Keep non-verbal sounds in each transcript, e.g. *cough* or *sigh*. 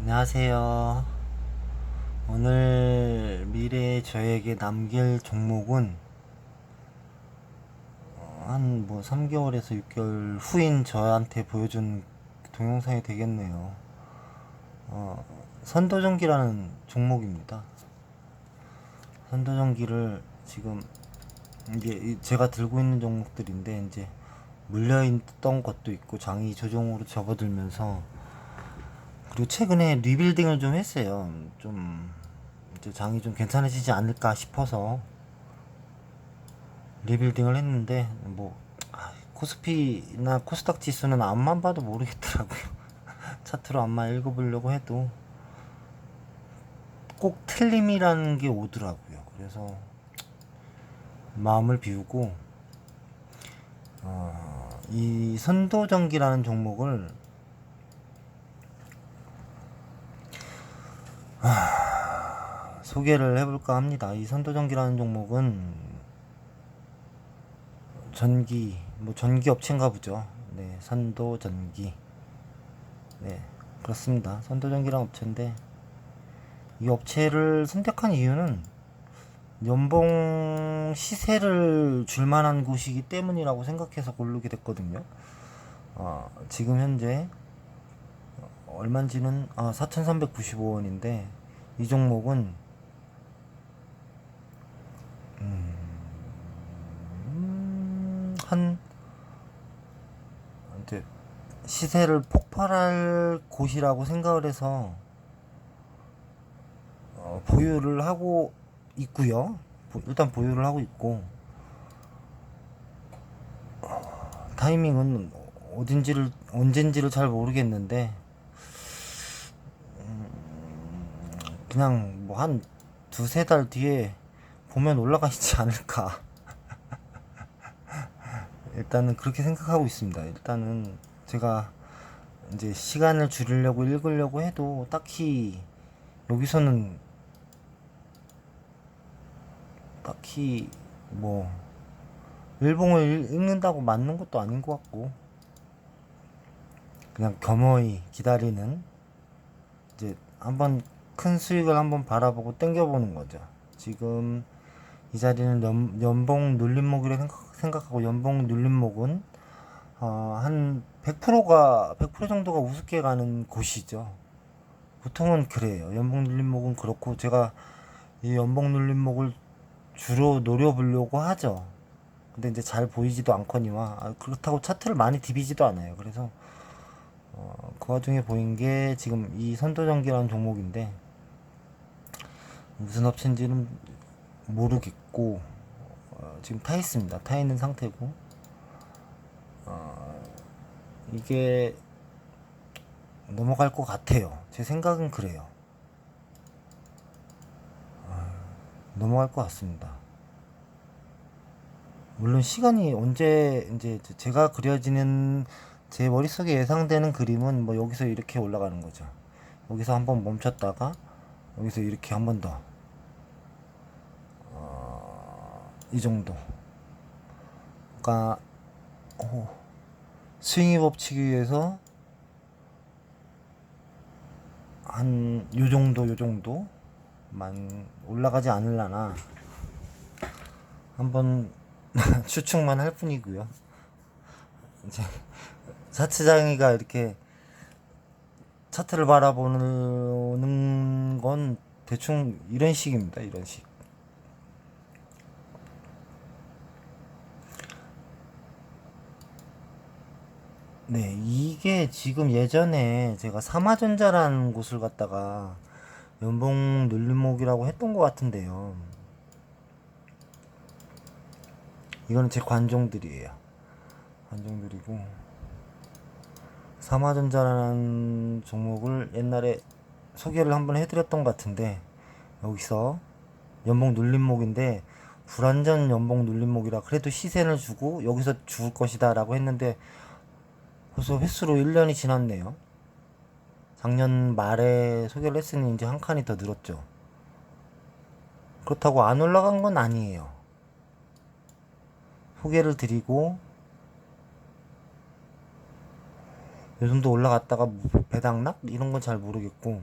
안녕하세요. 오늘 미래의 저에게 남길 종목은 어, 한뭐 3개월에서 6개월 후인 저한테 보여준 동영상이 되겠네요. 어, 선도전기라는 종목입니다. 선도전기를 지금 이제 이- 제가 들고 있는 종목들인데 이제 물려있던 것도 있고 장이 조정으로 접어들면서 그리고 최근에 리빌딩을 좀 했어요. 좀 장이 좀 괜찮아지지 않을까 싶어서 리빌딩을 했는데 뭐 아, 코스피나 코스닥 지수는 앞만 봐도 모르겠더라고요. *laughs* 차트로 앞만 읽어보려고 해도 꼭 틀림이라는 게 오더라고요. 그래서 마음을 비우고 어, 이 선도전기라는 종목을 소개를 해볼까 합니다. 이 선도전기라는 종목은 전기, 뭐 전기 업체인가 보죠. 네, 선도전기. 네, 그렇습니다. 선도전기라는 업체인데 이 업체를 선택한 이유는 연봉 시세를 줄 만한 곳이기 때문이라고 생각해서 고르게 됐거든요. 어, 지금 현재 얼마인지는 아, 4,395원인데 이 종목은 음, 한 이제 시세를 폭발할 곳이라고 생각을 해서 어, 보유를 하고 있고요. 보- 일단 보유를 하고 있고 어, 타이밍은 어딘지를 언젠지를 잘 모르겠는데 그냥 뭐 한 두세 달 뒤에 보면 올라가 있지 않을까. *laughs* 일단은 그렇게 생각하고 있습니다. 일단은 제가 이제 시간을 줄이려고 읽으려고 해도 딱히 여기서는 딱히 뭐 일봉을 읽- 읽는다고 맞는 것도 아닌 것 같고 그냥 겸허히 기다리는 이제 한번 큰 수익을 한번 바라보고 땡겨보는 거죠. 지금 이 자리는 연, 연봉 눌림목이라 생각, 생각 하고 연봉 눌림목은 어, 한 100%가 100% 정도가 우습게 가는 곳이죠. 보통은 그래요. 연봉 눌림목은 그렇고 제가 이 연봉 눌림목을 주로 노려보려고 하죠. 근데 이제 잘 보이지도 않거니와 아, 그렇다고 차트를 많이 디비지도 않아요. 그래서 어, 그 와중에 보인 게 지금 이 선도전기라는 종목인데 무슨 업체인지는 모르겠고 어, 지금 타 있습니다. 타 있는 상태고 어, 이게 넘어갈 것 같아요. 제 생각은 그래요. 어, 넘어갈 것 같습니다. 물론 시간이 언제 이제 제가 그려지는 제 머릿속에 예상되는 그림은 뭐 여기서 이렇게 올라가는 거죠. 여기서 한번 멈췄다가 여기서 이렇게 한 번 더. 어, 이 정도. 그러니까 어, 스윙이 법칙에 의해서 한 요 정도 요 정도만 올라가지 않을라나 한번 *laughs* 추측만 할 뿐이고요. 이제 차트장이가 이렇게 차트를 바라보는 건 대충 이런 식입니다. 이런 식. 네, 이게 지금 예전에 제가 삼화전자라는 곳을 갔다가 연봉 눌림목이라고 했던 것 같은데요. 이거는 제 관종들이에요. 관종들이고 삼화전자라는 종목을 옛날에 소개를 한번 해드렸던 것 같은데 여기서 연봉 눌림목인데 불안전 연봉 눌림목이라 그래도 시세를 주고 여기서 죽을 것이다 라고 했는데 벌써 횟수로 1년이 지났네요. 작년 말에 소개를 했으니 이제 한 칸이 더 늘었죠. 그렇다고 안 올라간 건 아니에요. 소개를 드리고 요 정도 올라갔다가 뭐 배당락 이런 건 잘 모르겠고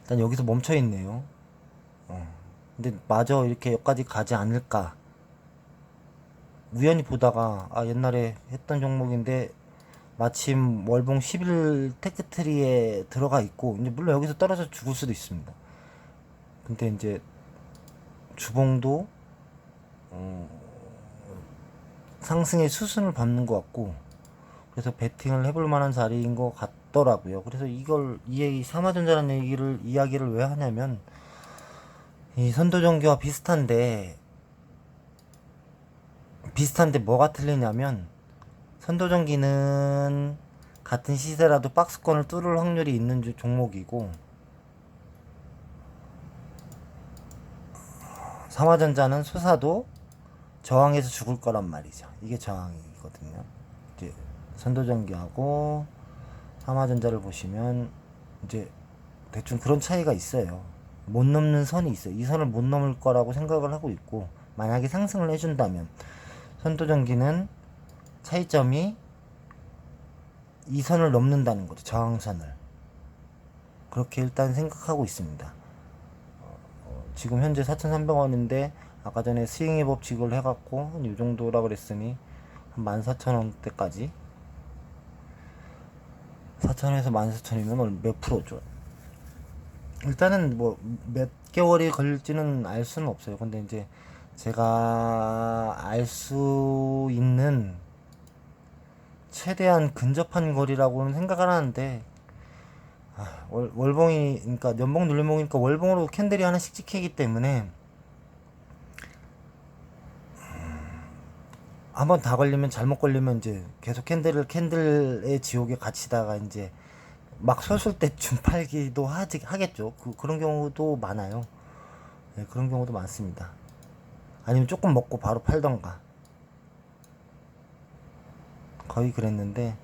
일단 여기서 멈춰 있네요. 어. 근데 마저 이렇게 여기까지 가지 않을까. 우연히 보다가 아 옛날에 했던 종목인데 마침 월봉 10일 테크트리에 들어가 있고 이제 물론 여기서 떨어져 죽을 수도 있습니다. 근데 이제 주봉도 어, 상승의 수순을 밟는 것 같고 그래서 베팅을 해볼 만한 자리인 것 같더라고요. 그래서 이걸 이 얘기 삼화전자라는 얘기를 이야기를 왜 하냐면 이 선도전기와 비슷한데 비슷한데 뭐가 틀리냐면 선도전기는 같은 시세라도 박스권을 뚫을 확률이 있는 주- 종목이고 삼화전자는 솟아도 저항해서 죽을 거란 말이죠. 이게 저항이거든요. 이제 선도전기하고 삼화전자를 보시면 이제 대충 그런 차이가 있어요. 못 넘는 선이 있어요. 이 선을 못 넘을 거라고 생각을 하고 있고 만약에 상승을 해준다면 선도전기는 차이점이 이 선을 넘는다는 거죠. 저항선을. 그렇게 일단 생각하고 있습니다. 어, 지금 현재 4,300원인데 아까 전에 스윙의 법칙을 해갖고 한이 정도라 그랬으니 한 14,000원대까지 4,000원에서 14,000원이면 몇 프로죠? 일단은 뭐 몇 개월이 걸릴지는 알 수는 없어요. 근데 이제 제가 알 수 있는 최대한 근접한 거리라고는 생각을 하는데 아, 월, 월봉이 그러니까 연봉 눌림봉이니까 월봉으로 캔들이 하나씩 찍히기 때문에 한번 다 걸리면 잘못 걸리면 이제 계속 캔들을 캔들의 지옥에 갇히다가 이제 막 솟을 때쯤 *laughs* 팔기도 하지, 하겠죠. 그, 그런 경우도 많아요. 네, 그런 경우도 많습니다. 아니면 조금 먹고 바로 팔던가. 거의 그랬는데,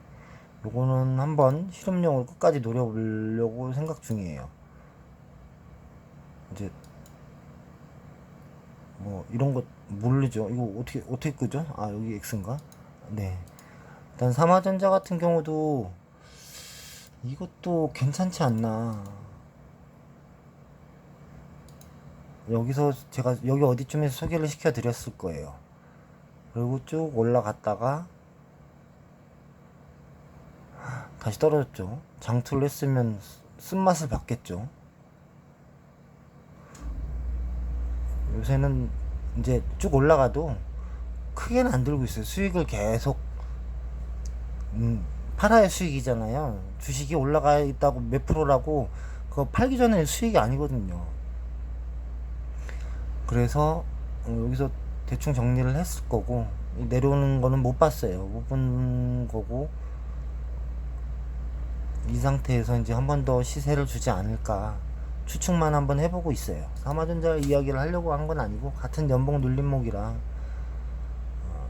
요거는 한번 실험용으로 끝까지 노려보려고 생각 중이에요. 이제, 뭐, 이런 거 모르죠. 이거 어떻게, 어떻게 끄죠? 아, 여기 X인가? 네. 일단 삼화전자 같은 경우도 이것도 괜찮지 않나. 여기서 제가 여기 어디쯤에서 소개를 시켜 드렸을 거예요. 그리고 쭉 올라갔다가 다시 떨어졌죠. 장투를 했으면 쓴맛을 봤겠죠. 요새는 이제 쭉 올라가도 크게는 안 들고 있어요. 수익을 계속 음, 팔아야 수익이잖아요. 주식이 올라가 있다고 몇 프로라고 그거 팔기 전에 수익이 아니거든요. 그래서 어, 여기서 대충 정리를 했을 거고 내려오는 거는 못 봤어요. 못 본 거고 이 상태에서 이제 한 번 더 시세를 주지 않을까 추측만 한번 해보고 있어요. 삼화전자 이야기를 하려고 한 건 아니고 같은 연봉 눌림목이라 어,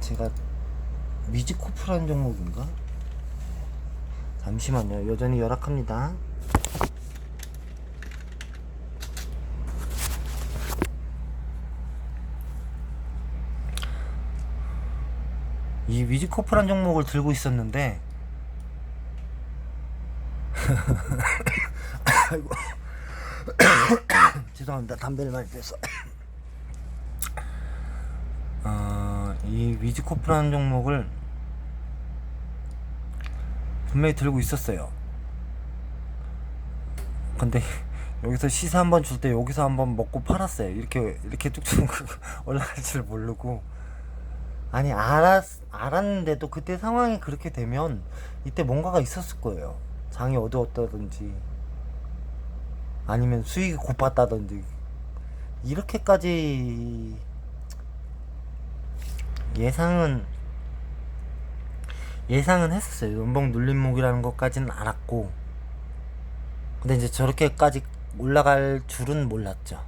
제가 미지코프라는 종목인가? 잠시만요. 여전히 열악합니다. 이 위지코프란 종목을 들고 있었는데. 아이고. *coughs* 죄송합니다. 담배를 많이 폈어 어, 이 위즈코프라는 종목을 분명히 들고 있었어요. 근데 *laughs* 여기서 시세 한번 줄 때 여기서 한번 먹고 팔았어요. 이렇게 이렇게 뚝뚝 *laughs* 올라갈 줄 모르고 아니 알았 알았는데도 그때 상황이 그렇게 되면 이때 뭔가가 있었을 거예요. 장이 어두웠다든지 아니면 수익이 고팠다든지 이렇게까지 예상은 예상은 했었어요. 연봉 눌림목이라는 것까지는 알았고 근데 이제 저렇게까지 올라갈 줄은 몰랐죠.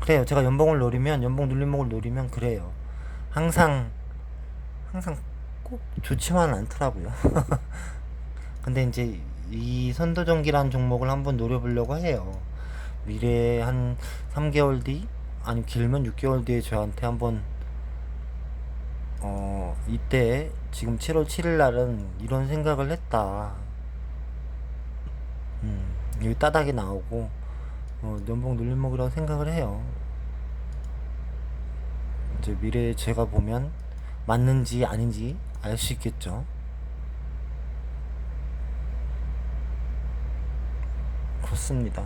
그래요. 제가 연봉을 노리면 연봉 눌림목을 노리면 그래요. 항상 항상 꼭 좋지만은 않더라고요. *laughs* 근데 이제 이 선도전기라는 종목을 한번 노려보려고 해요. 미래에 한 3개월 뒤 아니 길면 6개월 뒤에 저한테 한번 어 이때 지금 7월 7일 날은 이런 생각을 했다. 음 여기 따닥이 나오고 어, 연봉 눌림목이라고 생각을 해요. 이제 미래에 제가 보면 맞는지 아닌지 알 수 있겠죠. 그렇습니다.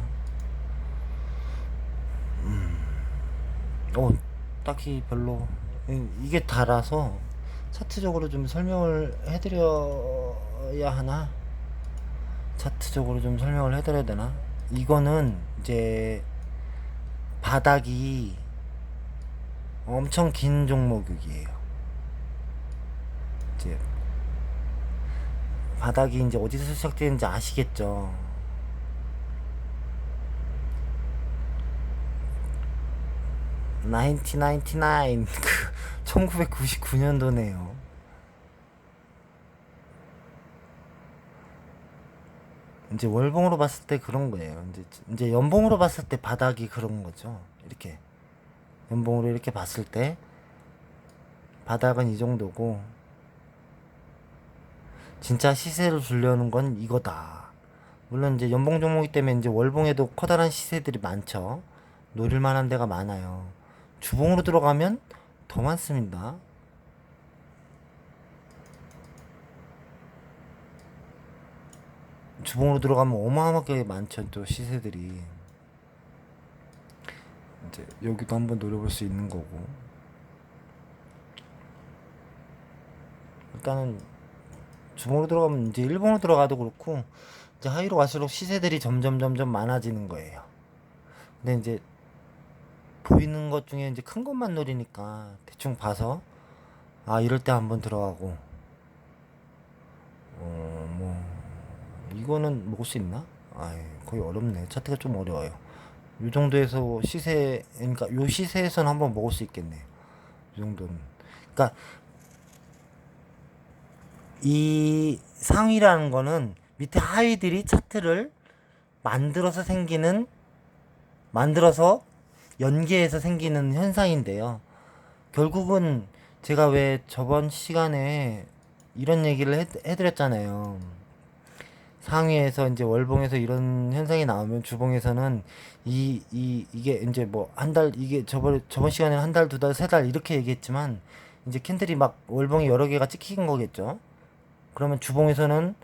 어, 딱히 별로 이- 이게 달아서 차트적으로 좀 설명을 해드려야 하나? 차트적으로 좀 설명을 해드려야 되나? 이거는 이제 바닥이 엄청 긴 종목이에요. 이제 바닥이 이제 어디서 시작되는지 아시겠죠? (1999) *laughs* 그 1999년도네요. 이제 월봉으로 봤을 때 그런 거예요. 이제 이제 연봉으로 봤을 때 바닥이 그런 거죠. 이렇게 연봉으로 이렇게 봤을 때 바닥은 이 정도고 진짜 시세를 주려는 건 이거다. 물론 이제 연봉 종목이기 때문에 이제 월봉에도 커다란 시세들이 많죠. 노릴 만한 데가 많아요. 주봉으로 들어가면 더 많습니다. 주봉으로 들어가면 어마어마하게 많죠. 또 시세들이. 이제 여기도 한번 노려볼 수 있는 거고. 일단은 주봉으로 들어가면 이제 일봉으로 들어가도 그렇고 이제 하위로 갈수록 시세들이 점점 점점 많아지는 거예요. 근데 이제 보이는 것 중에 이제 큰 것만 노리니까 대충 봐서 아 이럴 때 한번 들어가고 어 뭐 이거는 먹을 수 있나? 아 거의 어렵네 차트가 좀 어려워요 요 정도에서 시세 그러니까 요 시세에서는 한번 먹을 수 있겠네 요 정도는 그러니까 이 상위라는 거는 밑에 하위들이 차트를 만들어서 생기는 만들어서 연계해서 생기는 현상인데요. 결국은 제가 왜 저번 시간에 이런 얘기를 해, 해드렸잖아요. 상위에서 이제 월봉에서 이런 현상이 나오면 주봉에서는 이, 이, 이게 이제 뭐 한 달, 이게 저번, 저번 시간에 한 달, 두 달, 세 달 이렇게 얘기했지만 이제 캔들이 막 월봉이 여러 개가 찍힌 거겠죠. 그러면 주봉에서는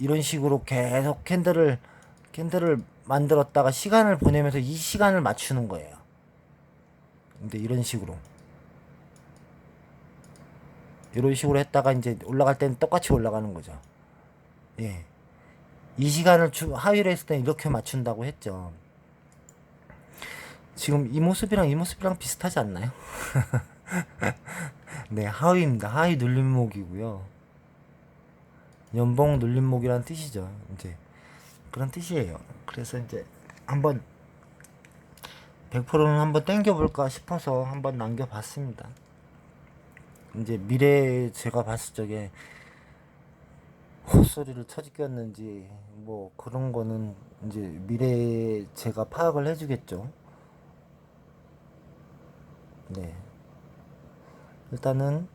이런 식으로 계속 캔들을 캔들을 만들었다가 시간을 보내면서 이 시간을 맞추는 거예요. 근데 이런 식으로 이런 식으로 했다가 이제 올라갈 때는 똑같이 올라가는 거죠. 예. 이 시간을 주, 하위로 했을 때는 이렇게 맞춘다고 했죠. 지금 이 모습이랑 이 모습이랑 비슷하지 않나요? *laughs* 네, 하위입니다. 하위 눌림목이고요. 연봉 눌림목이라는 뜻이죠. 이제 그런 뜻이에요. 그래서 이제 한번 100%는 한번 땡겨볼까 싶어서 한번 남겨봤습니다. 이제 미래에 제가 봤을 적에 헛소리를 쳐지꼈는지 뭐 그런 거는 이제 미래에 제가 파악을 해주겠죠. 네. 일단은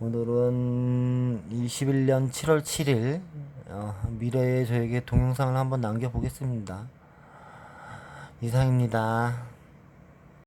오늘은 21년 7월 7일 어, 미래에 저에게 동영상을 한번 남겨보겠습니다. 이상입니다.